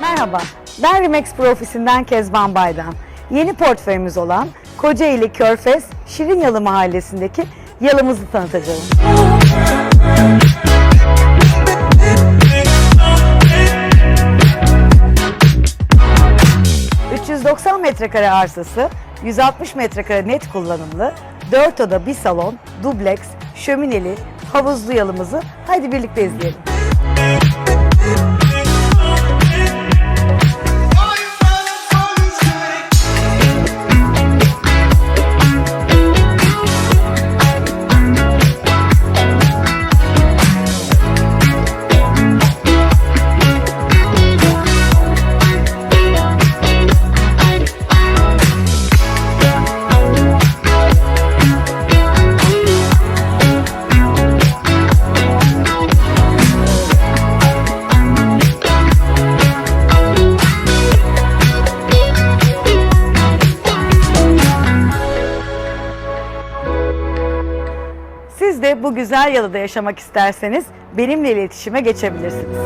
Merhaba, ben Remax Pro ofisinden Kezban Baydan. Yeni portföyümüz olan Kocaeli Körfez Şirinyalı mahallesindeki yalımızı tanıtacağım. ...390 metrekare arsası, 160 metrekare net kullanımlı, 4 oda bir salon, dubleks, şömineli, havuzlu yalımızı haydi birlikte izleyelim. Siz de bu güzel yalıda yaşamak isterseniz benimle iletişime geçebilirsiniz.